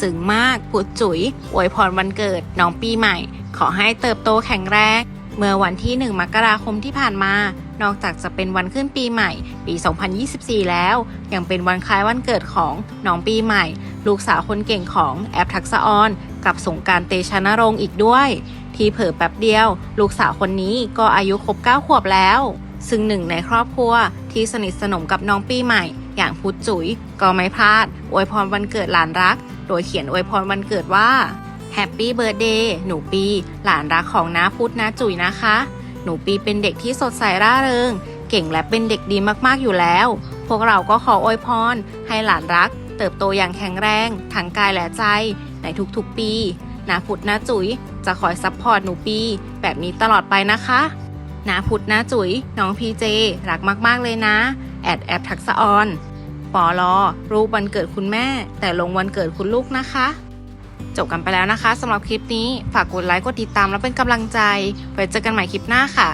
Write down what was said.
ซึ้งมากพุดจุ๋ยอวยพรวันเกิดน้องปีใหม่ ขอให้เติบโตแข็งแรงเมื่อวันที่ 1 มกราคมที่ผ่านมา นอกจากจะเป็นวันขึ้นปีใหม่ ปี 2024 แล้ว ยังเป็นวันคล้ายวันเกิดของน้องปีใหม่ ลูกสาวคนเก่งของแอปทักษะออน กับสงการเตชะนรงค์อีกด้วย ที่เผลอแป๊บเดียว ลูกสาวคนนี้ก็อายุครบ 9 ขวบแล้ว ซึ่งหนึ่งในครอบครัวที่สนิทสนมกับน้องปีใหม่ อย่างพุทธจุ๋ยก็ไม่พลาดอวยพรวันเกิดหลานรัก โดยเขียนอวยพรวันเกิดว่าแฮปปี้เบิร์ดเดย์หนูปี หลานรักของน้าพุทธน้าจุ๋ยนะคะ หนูปีเป็นเด็กที่สดใสร่าเริง เก่งและเป็นเด็กดีมากๆอยู่แล้ว พวกเราก็ขออวยพร ให้หลานรัก เติบโตอย่างแข็งแรงทั้งกายและใจ ในทุกๆปีนาพุทธนาจุ๋ยจะคอยซัพพอร์ตหนูปี แบบนี้ตลอดไปนะคะนาพุทธนาจุ๋ยน้องพีเจรักมากๆเลยนะ แอดแอปทักษะออน ปอลอรูปวันเกิดคุณแม่ แต่ลงวันเกิดคุณลูกนะคะ จบกันไปแล้วนะคะสำหรับคลิปนี้ฝากกดไลค์กดติดตามแล้วเป็นกำลังใจไว้เจอกันใหม่คลิปหน้าค่ะ